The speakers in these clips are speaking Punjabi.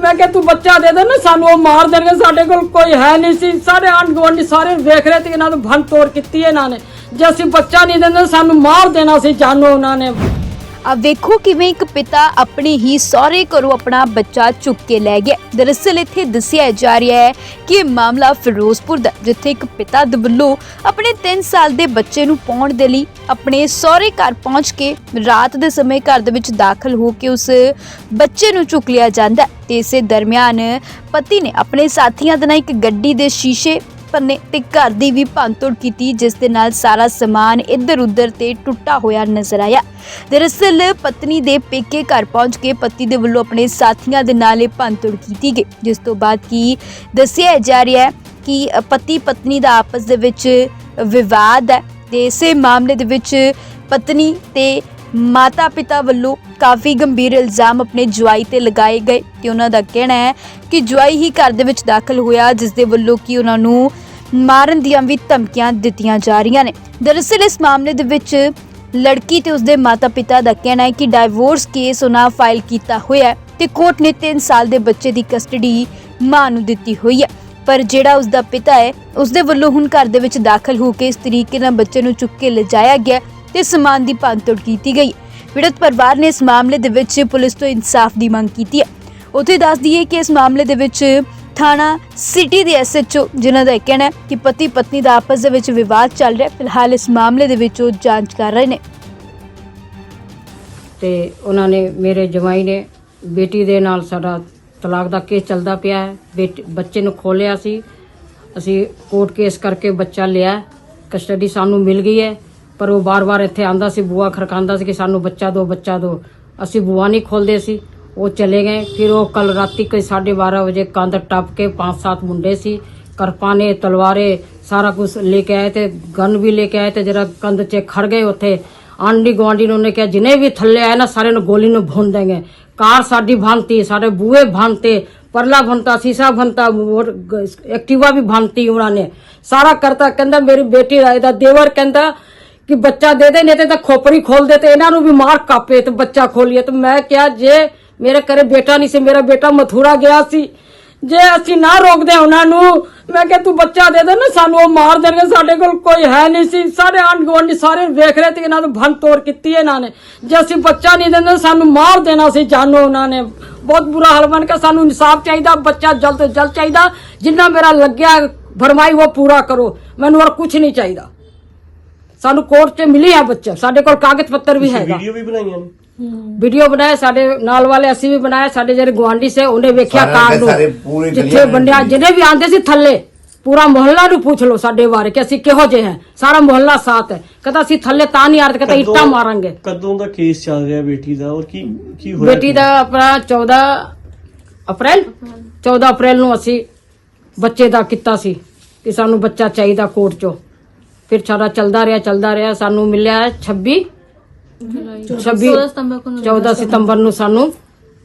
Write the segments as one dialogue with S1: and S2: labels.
S1: ਮੈਂ ਕਿਹਾ, ਤੂੰ ਬੱਚਾ ਦੇ ਦੇ ਨਾ, ਸਾਨੂੰ ਉਹ ਮਾਰ ਦੇਣਗੇ। ਸਾਡੇ ਕੋਲ ਕੋਈ ਹੈ ਨਹੀਂ ਸੀ। ਸਾਰੇ ਆਂਢ ਗੁਆਂਢੀ ਸਾਰੇ ਵੇਖ ਰਹੇ ਤੇ ਇਹਨਾਂ ਨੂੰ ਭੰਨ ਤੋੜ ਕੀਤੀ ਇਹਨਾਂ ਨੇ। ਜੇ ਅਸੀਂ ਬੱਚਾ ਨਹੀਂ ਦਿੰਦੇ, ਸਾਨੂੰ ਮਾਰ ਦੇਣਾ ਸੀ ਜਾਨੋ ਉਹਨਾਂ ਨੇ।
S2: ਆ ਵੇਖੋ ਕਿਵੇਂ ਇੱਕ ਪਿਤਾ ਆਪਣੇ ਹੀ ਸਹੁਰੇ ਘਰੋਂ ਆਪਣਾ ਬੱਚਾ ਚੁੱਕ ਕੇ ਲੈ ਗਿਆ। ਦਰਅਸਲ ਇੱਥੇ ਦੱਸਿਆ ਜਾ ਰਿਹਾ ਹੈ ਕਿ ਇਹ ਮਾਮਲਾ ਫਿਰੋਜ਼ਪੁਰ ਦਾ ਜਿੱਥੇ ਇੱਕ ਪਿਤਾ ਦੇ ਵੱਲੋਂ ਆਪਣੇ 3 ਸਾਲ ਦੇ ਬੱਚੇ ਨੂੰ ਪਾਉਣ ਦੇ ਲਈ ਆਪਣੇ ਸਹੁਰੇ ਘਰ ਪਹੁੰਚ ਕੇ ਰਾਤ ਦੇ ਸਮੇਂ ਘਰ ਦੇ ਵਿੱਚ ਦਾਖਲ ਹੋ ਕੇ ਉਸ ਬੱਚੇ ਨੂੰ ਚੁੱਕ ਲਿਆ ਜਾਂਦਾ ਹੈ। ਤੇ ਇਸੇ ਦਰਮਿਆਨ ਪਤੀ ਨੇ ਆਪਣੇ ਸਾਥੀਆਂ ਦੇ ਨਾਲ ਇੱਕ ਗੱਡੀ ਦੇ ਸ਼ੀਸ਼ੇ ਪੰਨੇ ਤੇ ਘਰ ਦੀ ਵੀ ਭੰਨਤੋੜ ਕੀਤੀ, ਜਿਸ ਦੇ ਨਾਲ ਸਾਰਾ ਸਮਾਨ ਇੱਧਰ ਉੱਧਰ ਤੇ ਟੁੱਟਾ ਹੋਇਆ ਨਜ਼ਰ ਆਇਆ। ਦਰਅਸਲ, ਪਤਨੀ ਦੇ ਪੇਕੇ ਘਰ ਪਹੁੰਚ ਕੇ ਪਤੀ ਦੇ ਵੱਲੋਂ ਆਪਣੇ ਸਾਥੀਆਂ ਦੇ ਨਾਲ ਇਹ ਭੰਨਤੋੜ ਕੀਤੀ ਗਈ, ਜਿਸ ਤੋਂ ਬਾਅਦ ਕੀ ਦੱਸਿਆ ਜਾ ਰਿਹਾ ਹੈ ਕਿ ਪਤੀ ਪਤਨੀ ਦਾ ਆਪਸ ਦੇ ਵਿੱਚ ਵਿਵਾਦ ਹੈ ਤੇ ਇਸੇ ਮਾਮਲੇ ਦੇ ਵਿੱਚ ਪਤਨੀ ਤੇ ਮਾਤਾ ਪਿਤਾ ਵੱਲੋਂ ਕਾਫੀ ਗੰਭੀਰ ਇਲਜ਼ਾਮ ਆਪਣੇ ਜਵਾਈ ਤੇ ਲਗਾਏ ਗਏ ਤੇ ਉਹਨਾਂ ਦਾ ਕਹਿਣਾ ਹੈ ਕਿ ਜਵਾਈ ਹੀ ਘਰ ਦੇ ਵਿੱਚ ਦਾਖਲ ਹੋਇਆ, ਜਿਸ ਦੇ ਵੱਲੋਂ ਕਿ ਉਹਨਾਂ ਨੂੰ ਮਾਰਨ ਦੀਆਂ ਵੀ ਧਮਕੀਆਂ ਦਿੱਤੀਆਂ ਜਾ ਰਹੀਆਂ ਨੇ। ਦਰਅਸਲ, ਇਸ ਮਾਮਲੇ ਦੇ ਵਿੱਚ ਲੜਕੀ ਤੇ ਉਸਦੇ ਮਾਤਾ-ਪਿਤਾ ਦਾ ਕਹਿਣਾ ਹੈ ਕਿ ਡਾਈਵੋਰਸ ਕੇਸ ਉਹਨਾਂ ਫਾਈਲ ਕੀਤਾ ਹੋਇਆ ਹੈ ਤੇ ਕੋਰਟ ਨੇ 3 ਸਾਲ ਦੇ ਬੱਚੇ ਦੀ ਕਸਟਡੀ ਮਾਂ ਨੂੰ ਦਿੱਤੀ ਹੋਈ ਹੈ। ਪਰ ਜਿਹੜਾ ਉਸਦਾ ਪਿਤਾ ਹੈ, ਉਸਦੇ ਵੱਲੋਂ ਹੁਣ ਘਰ ਦੇ ਵਿੱਚ ਦਾਖਲ ਹੋ ਕੇ ਇਸ ਤਰੀਕੇ ਨਾਲ ਬੱਚੇ ਨੂੰ ਚੁੱਕ ਕੇ ਲਿਜਾਇਆ ਗਿਆ ਤੇ ਸਮਾਨ ਦੀ ਭੰਨਤੋੜ ਕੀਤੀ ਗਈ। ਪੀੜਤ ਪਰਿਵਾਰ ਨੇ ਇਸ ਮਾਮਲੇ ਦੇ ਵਿੱਚ ਪੁਲਿਸ ਤੋਂ ਇਨਸਾਫ ਦੀ ਮੰਗ ਕੀਤੀ ਹੈ। ਉੱਥੇ ਦੱਸ ਦਈਏ ਕਿ ਇਸ ਮਾਮਲੇ ਦੇ ਵਿੱਚ ਥਾਣਾ ਸਿਟੀ ਦੇ ਐਸਐਚਓ ਜਿਨ੍ਹਾਂ ਦਾ ਕਹਿਣਾ ਹੈ ਕਿ ਪਤੀ ਪਤਨੀ ਦਾ ਆਪਸ ਦੇ ਵਿੱਚ ਵਿਵਾਦ ਚੱਲ ਰਿਹਾ ਹੈ। ਫਿਲਹਾਲ ਇਸ ਮਾਮਲੇ ਦੇ ਵਿੱਚ ਉਹ ਜਾਂਚ ਕਰ ਰਹੇ ਨੇ।
S1: ਤੇ ਉਹਨਾਂ ਨੇ ਮੇਰੇ ਜਵਾਈ ਨੇ ਬੇਟੀ ਦੇ ਨਾਲ ਸਾਡਾ ਤਲਾਕ ਦਾ ਕੇਸ ਚੱਲਦਾ ਪਿਆ ਹੈ। ਬੇਟ, ਬੱਚੇ ਨੂੰ ਖੋਲਿਆ ਸੀ। ਅਸੀਂ ਕੋਰਟ ਕੇਸ ਕਰਕੇ ਬੱਚਾ ਲਿਆ ਕਸਟਡੀ ਸਾਨੂੰ ਮਿਲ ਗਈ ਹੈ। ਪਰ ਉਹ ਬਾਰ-ਬਾਰ ਇੱਥੇ ਆਂਦਾ ਸੀ ਬੂਆ ਖੜਕਾਉਂਦਾ ਸੀ ਕਿ ਸਾਨੂੰ ਬੱਚਾ ਦਿਓ ਬੱਚਾ ਦਿਓ। ਅਸੀਂ ਬੂਆ ਨਹੀਂ ਖੋਲਦੇ ਸੀ, ਉਹ ਚਲੇ ਗਏ। ਫਿਰ ਉਹ ਕੱਲ ਰਾਤੀ ਕੋਈ 12:30 ਵਜੇ ਕੰਧ ਟੱਪ ਕੇ ਪੰਜ ਸੱਤ ਮੁੰਡੇ ਸੀ, ਕਰਪਾਨੇ, ਤਲਵਾਰੇ, ਸਾਰਾ ਕੁਝ ਲੈ ਕੇ ਆਏ ਤੇ ਗਨ ਵੀ ਲੈ ਕੇ ਆਏ ਤੇ ਜਿਹੜਾ ਕੰਧ 'ਚ ਖੜ ਗਏ ਉੱਥੇ। ਆਂਢੀ ਗੁਆਂਢੀ ਨੇ ਉਹਨੇ ਕਿਹਾ, ਜਿਨੇ ਵੀ ਥੱਲੇ ਆਏ ਨਾ ਸਾਰੇ ਨੂੰ ਗੋਲੀ ਨੂੰ ਭੁੰਨ ਦੇਂਗੇ। ਕਾਰ ਸਾਡੀ ਭੰਨਤੀ ਸਾਡੇ ਬੂਹੇ ਭੰਨਤੇ ਪਰਲਾ ਭੰਨਤਾ ਸੀਸਾ ਭੰਨਤਾ ਹੋਰ ਗ- ਐਕਟਿਵਾ ਵੀ ਭੰਨਤੀ ਉਹਨਾਂ ਨੇ। ਸਾਰਾ ਕਰਤਾ, ਕਹਿੰਦਾ, ਮੇਰੀ ਬੇਟੀ ਕਿ ਬੱਚਾ ਦੇ ਦੇ, ਨਹੀਂ ਤੇ ਤਾਂ ਖੋਪੜੀ ਖੋਲ ਦੇ ਤੇ ਇਹਨਾਂ ਨੂੰ ਵੀ ਮਾਰ ਕਾਪੇ ਤੇ ਬੱਚਾ ਖੋਲੀਏ। ਤੇ ਮੈਂ ਕਿਹਾ, ਜੇ ਮੇਰੇ ਘਰੇ ਬੇਟਾ ਨਹੀਂ ਸੀ, ਮੇਰਾ ਬੇਟਾ ਮਥੂਰਾ ਗਿਆ ਸੀ, ਜੇ ਅਸੀਂ ਨਾ ਰੋਕਦੇ ਉਹਨਾਂ ਨੂੰ, ਮੈਂ ਕਿਹਾ, ਤੂੰ ਬੱਚਾ ਦੇ ਦੇ ਨਾ, ਸਾਨੂੰ ਉਹ ਮਾਰ ਦੇਣਗੇ, ਸਾਡੇ ਕੋਲ ਕੋਈ ਹੈ ਨਹੀਂ ਸੀ। ਸਾਰੇ ਆਂਢ ਗੁਆਂਢੀ ਸਾਰੇ ਵੇਖ ਰਹੇ ਤੇ ਇਹਨਾਂ ਨੂੰ ਭੰਨ ਤੋੜ ਕੀਤੀ ਇਹਨਾਂ ਨੇ। ਜੇ ਅਸੀਂ ਬੱਚਾ ਨਹੀਂ ਦਿੰਦੇ, ਸਾਨੂੰ ਮਾਰ ਦੇਣਾ ਸੀ ਜਾਨੋ ਉਹਨਾਂ ਨੇ। ਬਹੁਤ ਬੁਰਾ ਹਾਲ ਬਣ ਕੇ ਸਾਨੂੰ ਇਨਸਾਫ ਚਾਹੀਦਾ, ਬੱਚਾ ਜਲਦ ਤੋਂ ਜਲਦ ਚਾਹੀਦਾ। ਜਿੰਨਾ ਮੇਰਾ ਲੱਗਿਆ, ਫਰਮਾਈ ਉਹ ਪੂਰਾ ਕਰੋ। ਮੈਨੂੰ ਹੋਰ ਕੁਝ ਨਹੀਂ ਚਾਹੀਦਾ। ਸਾਨੂੰ ਕੋਰਟ 'ਚ ਮਿਲੀ ਹੈ ਬੱਚਾ। ਸਾਡੇ ਕੋਲ ਕਾਗਜ਼ ਪੱਤਰ ਵੀ ਹੈਗਾ।
S3: ਵੀਡੀਓ ਵੀ ਬਣਾਈਆਂ ਨੇ?
S1: ਵੀਡੀਓ ਬਣਾਇਆ ਸਾਡੇ ਨਾਲ ਵਾਲੇ ਅਸੀਂ ਵੀ ਬਣਾਇਆ ਸਾਡੇ ਜਿਹੜੇ ਗਵਾਂਢੀ ਸੇ ਉਹਨੇ ਵੇਖਿਆ ਕਾਰ ਨੂੰ।
S4: ਸਾਰੇ ਪੂਰੀ
S1: ਜਿੱਥੇ
S4: ਗਲੀਆਂ
S1: ਬੰਦਿਆ
S4: ਨੇ।
S1: ਜਿਹਨੇ ਵੀ ਆਂਦੇ ਸੀ ਥੱਲੇ ਪੂਰਾ ਮੁਹੱਲਾ ਨੂੰ ਪੁੱਛ ਲਓ ਸਾਡੇ ਬਾਰੇ ਕਿ ਅਸੀਂ ਕਿਹੋ ਜਿਹੇ ਹੈ। ਸਾਰਾ ਮੁਹੱਲਾ ਸਾਥ ਹੈ। ਕਹਿੰਦਾ ਅਸੀਂ ਥੱਲੇ ਤਾਂ ਨਹੀਂ ਆ ਰਹੇ ਕਹਿੰਦਾ ਇੱਟਾਂ ਮਾਰਾਂਗੇ।
S3: ਕਦੋਂ ਦਾ ਕੇਸ ਚੱਲ ਰਿਹਾ ਬੇਟੀ ਦਾ? ਔਰ ਕੀ ਕੀ ਹੋਇਆ
S1: ਬੇਟੀ ਦਾ ਆਪਣਾ 14 ਅਪ੍ਰੈਲ? 14 ਅਪ੍ਰੈਲ ਨੂੰ ਅਸੀਂ ਬੱਚੇ ਦਾ ਕੀਤਾ ਸੀ ਕਿ ਸਾਨੂੰ ਬੱਚਾ ਚਾਹੀਦਾ ਕੋਰਟ ਚੋਂ। ਫਿਰ ਸਾਰਾ ਚੱਲਦਾ ਰਿਹਾ ਚੱਲਦਾ ਰਿਹਾ ਸਾਨੂੰ ਮਿਲਿਆ ਹੈ 26 26 14 ਸਤੰਬਰ ਨੂੰ ਸਾਨੂੰ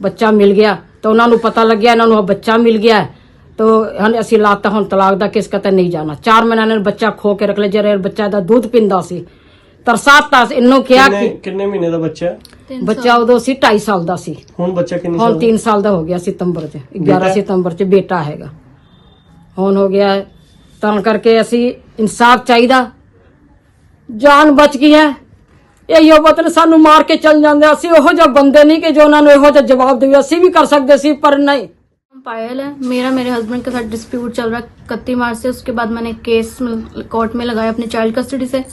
S1: ਬੱਚਾ ਮਿਲ ਗਿਆ ਤਾਂ ਉਹਨਾਂ ਨੂੰ ਪਤਾ ਲੱਗਿਆ ਇਹਨਾਂ ਨੂੰ ਬੱਚਾ ਮਿਲ ਗਿਆ। ਤਾਂ ਹਨ ਅਸੀਂ ਲਾਤਾ ਹੁਣ ਤਲਾਕ ਦਾ ਕਿਸ ਕਤੇ ਨਹੀਂ ਜਾਣਾ ਚਾਰ ਮਹੀਨਿਆਂ ਨੇ ਬੱਚਾ ਖੋ ਕੇ ਰੱਖ ਲਿਆ ਜਿਹੜੇ ਬੱਚਾ ਦਾ ਦੁੱਧ ਪਿੰਦਾ ਸੀ ਤਰਸਾਤਾ ਸੀ ਇਹਨੂੰ ਕਿਹਾ ਕਿ
S3: ਕਿੰਨੇ ਮਹੀਨੇ ਦਾ ਬੱਚਾ ਹੈ?
S1: ਬੱਚਾ ਉਦੋਂ ਸੀ 2.5 ਸਾਲ ਦਾ ਸੀ
S3: ਹੁਣ ਬੱਚਾ ਕਿੰਨੇ
S1: ਹੁਣ
S3: ਸਾਲ
S1: 3 ਸਾਲ ਦਾ ਹੋ ਗਿਆ ਸਤੰਬਰ ਚ 11
S3: ਬੇਟਾ?
S1: ਸਤੰਬਰ ਚ ਬੇਟਾ ਹੈਗਾ ਹੁਣ ਹੋ ਗਿਆ ਹੈ। ਤਾਂ ਕਰਕੇ ਅਸੀਂ ਇਨਸਾਫ ਚਾਹੀਦਾ ਜਾਨ ਬਚ ਗਈ ਹੈ ਇਹ ਯੋਬਤ ਨੇ ਸਾਨੂੰ ਮਾਰ ਕੇ ਚੱਲ ਜਾਂਦੇ ਅਸੀਂ ਉਹੋ ਜਿਹੇ ਬੰਦੇ ਨਹੀਂ ਕਿ ਜੋ ਉਹਨਾਂ ਨੂੰ ਇਹੋ ਜਿਹਾ ਜਵਾਬ ਦੇਵੇ ਅਸੀਂ ਵੀ ਕਰ ਸਕਦੇ ਸੀ ਪਰ ਨਹੀਂ
S5: पायल है मेरा मेरे हस्बैंड के साथ डिस्प्यूट चल रहा है इकतीस मार्च से उसके बाद मैंने केस कोर्ट में लगाया अपनी चाइल्ड कस्टडी से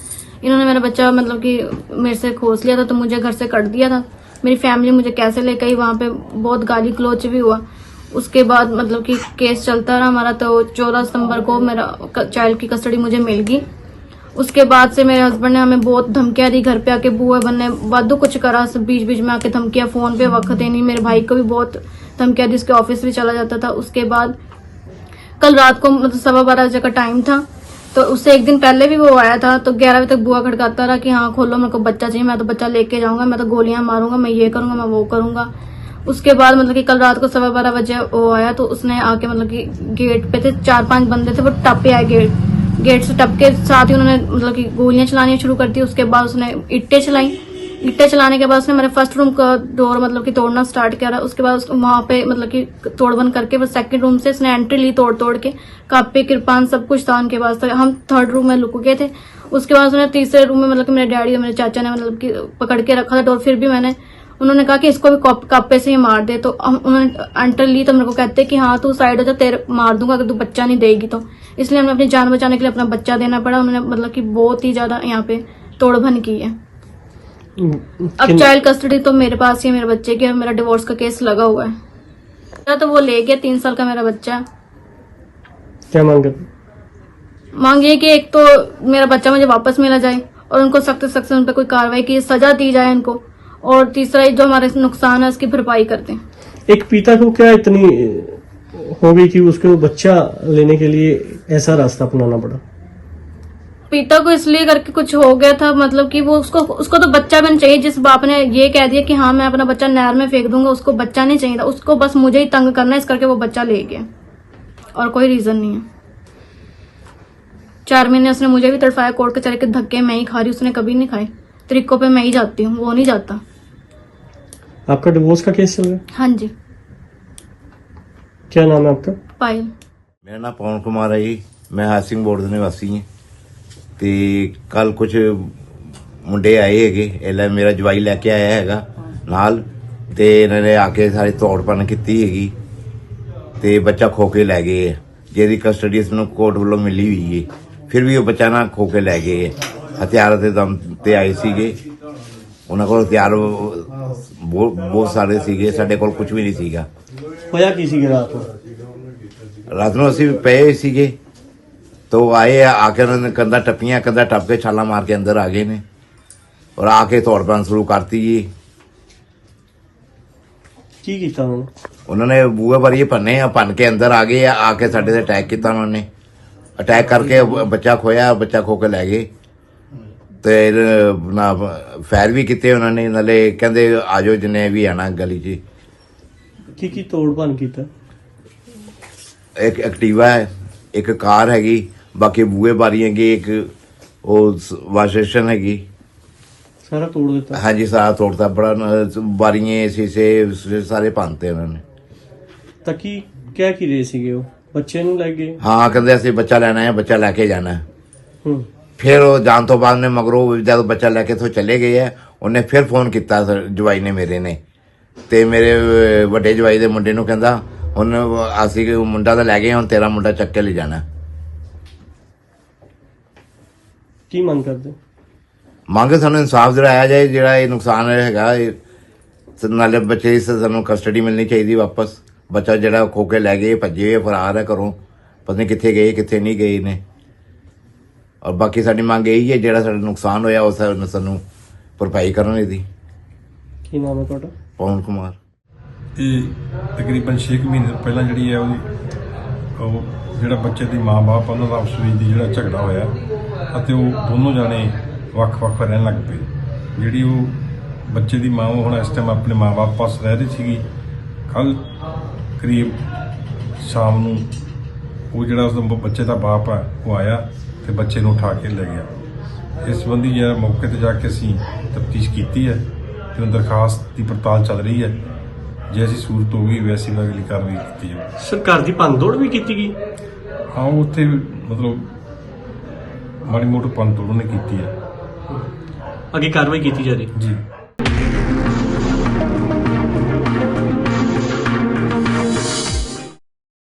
S5: इन्होंने मेरा बच्चा मतलब कि मेरे से खोस लिया था तो मुझे घर से कट दिया था मेरी फैमिली मुझे कैसे लेकर आई वहाँ पे बहुत गाली गलोच भी हुआ उसके बाद मतलब कि केस चलता रहा हमारा तो चौदह सितंबर को मेरा चाइल्ड की कस्टडी मुझे मिल गई। उसके बाद से मेरे हस्बैंड ने हमें बहुत धमकियाँ दी, घर पे आके बुआ बनने वादू कुछ करा, सब बीच बीच में आके धमकियाँ फ़ोन पे वक्त नहीं मेरे भाई को भी बहुत धमकियाँ दी, उसके ऑफ़िस भी चला जाता था। उसके बाद कल रात को मतलब सवा बारह बजे का टाइम था तो उससे एक दिन पहले भी वो आया था तो ग्यारह बजे तक बुआ खड़काता रहा कि हाँ खोलो, मेरे को बच्चा चाहिए, मैं तो बच्चा लेके जाऊँगा, मैं तो गोलियाँ मारूँगा, मैं ये करूँगा, मैं वो करूँगा। उसके बाद मतलब कि कल रात को सवा बारह बजे वो आया तो उसने आके मतलब कि गेट पे थे, चार पाँच बंदे थे, वो टपे आए गेट गेट से टप के साथ ही उन्होंने मतलब कि गोलियाँ चलानी शुरू कर दी, उसके बाद उसने इट्टे चलाई। इट्टे चलाने के बाद उसने मेरे फ़र्स्ट रूम का डोर मतलब कि तोड़ना स्टार्ट करा उसके बाद उसको वहाँ पे मतलब कि तोड़बंद करके वो सेकंड रूम से उसने एंट्री ली तोड़ तोड़ के कापे कृपान, सब कुछ था उनके पास था हम थर्ड रूम में लुक गए थे। उसके बाद उसने तीसरे रूम में मतलब कि मेरे डैडी और मेरे चाचा ने मतलब कि पकड़ के रखा था डोर फिर भी मैंने उन्होंने कहा कि इसको भी कप्पे से ही मार दे तो उन्होंने एंटर ली तो मेरे को कहते कि हाँ तू साइड हो जा तेरे मार दूँगा अगर तू बच्चा नहीं देगी तो। इसलिए हमें अपनी जान बचाने के लिए अपना बच्चा देना पड़ा उन्होंने मतलब कि बहुत ही ज़्यादा यहाँ पे तोड़भन की है। अब चाइल्ड कस्टडी तो मेरे पास ही है मेरे बच्चे की और मेरा डिवोर्स का केस लगा हुआ है। तो वो ले गया तीन साल का मेरा बच्चा।
S3: क्या मांगे?
S5: मांग ये कि एक तो मेरा बच्चा मुझे वापस मिला जाए और उनको सख्त से सख्त उन पर कोई कार्रवाई की सजा दी जाए इनको और तीसरा जो हमारे नुकसान है उसकी भरपाई कर दें
S3: एक पिता को क्या इतनी हो गई कि उसको बच्चा लेने के लिए ऐसा रास्ता अपनाना पड़ा?
S5: पिता को इसलिए करके कुछ हो गया था मतलब कि वो उसको उसको तो बच्चा भी नहीं चाहिए जिस बाप ने ये कह दिया कि हाँ मैं अपना बच्चा नहर में फेंक दूँगा उसको बच्चा नहीं चाहिए था। उसको बस मुझे ही तंग करना है इस करके वो बच्चा ले गया। और कोई रीजन नहीं है। चार महीने उसने मुझे भी तड़फाया कोर्ट कचहरी के धक्के मैं ही खा रही उसने कभी नहीं खाए। तरीकों पे मैं ही जाती हूँ वो नहीं जाता
S3: आपका डिवोर्स का केस चल रहा है
S5: हाँ जी
S3: क्या नाम है आपका
S5: पायल
S4: ਮੇਰਾ ਨਾਮ ਪਵਨ ਕੁਮਾਰ ਹੈ ਜੀ ਮੈਂ ਹਾਸਿੰਗ ਬੋਰਡ ਦੇ ਨਿਵਾਸੀ ਹਾਂ ਤੇ ਕੱਲ ਕੁਝ ਮੁੰਡੇ ਆਏ ਹੈਗੇ ਇਹਲਾ ਮੇਰਾ ਜਵਾਈ ਲੈ ਕੇ ਆਇਆ ਹੈਗਾ ਨਾਲ ਤੇ ਇਹਨਾਂ ਨੇ ਆ ਕੇ ਸਾਰੇ ਤੋੜਪਨ ਕੀਤੀ ਹੈਗੀ ਤੇ ਬੱਚਾ ਖੋ ਕੇ ਲੈ ਗਏ ਹੈ ਜਿਹਦੀ ਕਸਟਡੀ ਇਸ ਨੂੰ ਕੋਰਟ ਵੱਲੋਂ ਮਿਲੀ ਹੋਈ ਹੈ ਫਿਰ ਵੀ ਉਹ ਬੱਚਾ ਨਾ ਖੋ ਕੇ ਲੈ ਗਏ ਹੈ ਹਥਿਆਰ ਦੇ ਦਮ ਤੇ ਆਏ ਸੀਗੇ। ਉਹਨਾਂ ਕੋਲ ਹਥਿਆਰ ਬਹੁਤ ਬਹੁਤ ਸਾਰੇ ਸੀਗੇ। ਸਾਡੇ ਕੋਲ ਕੁਝ ਵੀ ਨਹੀਂ ਸੀਗਾ।
S3: ਹੋਇਆ ਕੀ ਸੀ ਰਾਤ ਨੂੰ?
S4: ਰਾਤ ਨੂੰ ਅਸੀਂ ਪਏ ਹੋਏ ਸੀਗੇ। ਤੋ ਆਏ ਆ ਕੇ ਉਹਨਾਂ ਨੇ ਕੰਧਾ ਟੱਪੀਆਂ ਕੰਧਾ ਟੱਪ ਕੇ ਛਾਲਾ ਮਾਰ ਕੇ ਅੰਦਰ ਆ ਗਏ ਨੇ। ਔਰ ਆ ਕੇ ਤੋੜ ਪਾਣ ਸ਼ੁਰੂ ਕਰਤੀ ਜੀ।
S3: ਕੀ ਕੀਤਾ ਉਹਨਾਂ ਨੇ?
S4: ਉਹਨਾਂ ਨੇ ਬੂਹੇ ਭਰੀਏ ਭੰਨੇ ਆ ਭੰਨ ਕੇ ਅੰਦਰ ਆ ਗਏ ਆ ਆ ਕੇ ਸਾਡੇ ਤੇ ਅਟੈਕ ਕੀਤਾ ਉਹਨਾਂ ਨੇ। ਅਟੈਕ ਕਰਕੇ ਬੱਚਾ ਖੋਇਆ ਬੱਚਾ ਖੋ ਕੇ ਲੈ ਗਏ। ਤੇ ਨਾ ਫਾਇਰ ਵੀ ਕੀਤੇ ਉਹਨਾਂ ਨੇ ਨਾਲੇ ਕਹਿੰਦੇ ਆਜੋ ਜਿੰਨੇ ਵੀ ਆਣਾ ਗਲੀ 'ਚ।
S3: ਕੀ ਕੀ ਤੋੜ ਭੰਨ ਕੀਤਾ?
S4: ਇੱਕ ਐਕਟਿਵਾ ਹੈ ਇੱਕ ਕਾਰ ਹੈਗੀ ਬਾਕੀ ਬੂਹੇ ਬਾਰੀ ਹੈਗੀ ਇੱਕ ਉਹ ਵਾਸ਼ੇਸ਼ਨ ਹੈਗੀ।
S3: ਸਾਰਾ ਤੋੜ ਦਿੱਤਾ?
S4: ਹਾਂਜੀ ਸਾਰਾ ਤੋੜਤਾ ਬੜਾ ਬਾਰੀਆਂ ਸੀਸੇ ਸ- ਸਾਰੇ ਭੰਨਤੇ ਉਹਨਾਂ ਨੇ।
S3: ਤਾਂ ਕੀ ਕਹਿ ਕੀ ਰਹੇ ਸੀਗੇ ਉਹ? ਬੱਚੇ ਨੂੰ ਲੈ ਗਏ
S4: ਹਾਂ ਕਹਿੰਦੇ ਅਸੀਂ ਬੱਚਾ ਲੈਣਾ ਹੈ ਬੱਚਾ ਲੈ ਕੇ ਜਾਣਾ। ਹੂੰ। ਫਿਰ ਉਹ ਜਾਣ ਤੋਂ ਬਾਅਦ ਨੇ ਮਗਰੋਂ ਜਦ ਬੱਚਾ ਲੈ ਕੇ ਤੋਂ ਚਲੇ ਗਏ ਹੈ ਉਹਨੇ ਫਿਰ ਫੋਨ ਕੀਤਾ ਜਵਾਈ ਨੇ ਮੇਰੇ ਨੇ। ਤੇ ਮੇਰੇ ਵੱਡੇ ਜਵਾਈ ਦੇ ਮੁੰਡੇ ਨੂੰ ਕਹਿੰਦਾ ਹੁਣ ਅਸੀਂ ਕਿ ਮੁੰਡਾ ਤਾਂ ਲੈ ਗਏ ਹੁਣ ਤੇਰਾ ਮੁੰਡਾ ਚੱਕ ਕੇ ਲੈ ਜਾਣਾ
S3: ਕੀ ਮੰਗ ਕਰਦੇ?
S4: ਮੰਗ ਸਾਨੂੰ ਇਨਸਾਫ ਦਿਲਾਇਆ ਜਾਏ ਜਿਹੜਾ ਇਹ ਨੁਕਸਾਨ ਹੈਗਾ ਇਹ ਨਾਲੇ ਬੱਚੇ ਦੀ ਸਾਨੂੰ ਕਸਟਡੀ ਮਿਲਣੀ ਚਾਹੀਦੀ ਵਾਪਸ। ਬੱਚਾ ਜਿਹੜਾ ਖੋ ਕੇ ਲੈ ਗਏ ਭੱਜੇ ਫਰਾਰ ਹੈ ਘਰੋਂ। ਪਤਾ ਨਹੀਂ ਕਿੱਥੇ ਗਏ ਕਿੱਥੇ ਨਹੀਂ ਗਏ ਨੇ ਔਰ ਬਾਕੀ ਸਾਡੀ ਮੰਗ ਇਹੀ ਹੈ ਜਿਹੜਾ ਸਾਡਾ ਨੁਕਸਾਨ ਹੋਇਆ ਉਹ ਸਾਨੂੰ ਸਾਨੂੰ ਭਰਪਾਈ ਕਰਨ ਇਹਦੀ।
S3: ਕੀ ਨਾਮ ਹੈ ਤੁਹਾਡਾ?
S4: ਪਵਨ ਕੁਮਾਰ।
S6: ਇਹ ਤਕਰੀਬਨ 6 ਮਹੀਨੇ ਪਹਿਲਾਂ ਜਿਹੜੀ ਹੈ ਉਹਦੀ ਉਹ ਜਿਹੜਾ ਬੱਚੇ ਦੀ ਮਾਂ-ਬਾਪ ਉਹਨਾਂ ਦਾ ਆਪਸ ਵਿੱਚ ਦੀ ਜਿਹੜਾ ਝਗੜਾ ਹੋਇਆ ਅਤੇ ਉਹ ਦੋਨੋਂ ਜਾਣੇ ਵੱਖ-ਵੱਖ ਰਹਿਣ ਲੱਗ ਪਏ। ਜਿਹੜੀ ਉਹ ਬੱਚੇ ਦੀ ਮਾਂ ਉਹ ਹੁਣ ਇਸ ਟਾਈਮ ਆਪਣੇ ਮਾਂ-ਬਾਪ ਪਾਸ ਰਹਿ ਰਹੀ ਸੀਗੀ। ਕੱਲ ਕਰੀਬ ਸ਼ਾਮ ਨੂੰ ਉਹ ਜਿਹੜਾ ਉਸ ਦਾ ਬੱਚੇ ਦਾ ਬਾਪ ਹੈ ਉਹ ਆਇਆ। ਤੇ ਬੱਚੇ ਨੂੰ ਉਠਾ ਕੇ ਲੈ ਗਿਆ। ਇਸ ਸੰਬੰਧੀ ਜਿਹੜਾ ਮੌਕੇ ਤੇ ਜਾ ਕੇ ਅਸੀਂ ਤਫਤੀਸ਼ ਕੀਤੀ ਹੈ ਤੇ ਉਹ ਦਰਖਾਸਤ ਦੀ ਪੜਤਾਲ ਚੱਲ ਰਹੀ ਹੈ। ਜੈਸੀ ਸੂਰਤ ਹੋਊਗੀ ਵੈਸੀ ਵੀ ਅਗਲੀ ਕਾਰਵਾਈ ਕੀਤੀ ਜਾਊਗੀ
S3: ਸਰਕਾਰ ਦੀ ਭੰਨਤੋੜ ਵੀ ਕੀਤੀ ਗਈ?
S6: ਹਾਂ ਉੱਥੇ ਮਤਲਬ ਮਾੜੀ ਮੋਟੀ ਪੰਤੋੜ ਨੇ ਕੀਤੀ ਹੈ।
S3: ਅੱਗੇ ਕਾਰਵਾਈ ਕੀਤੀ ਜਾ ਰਹੀ।
S6: ਜੀ।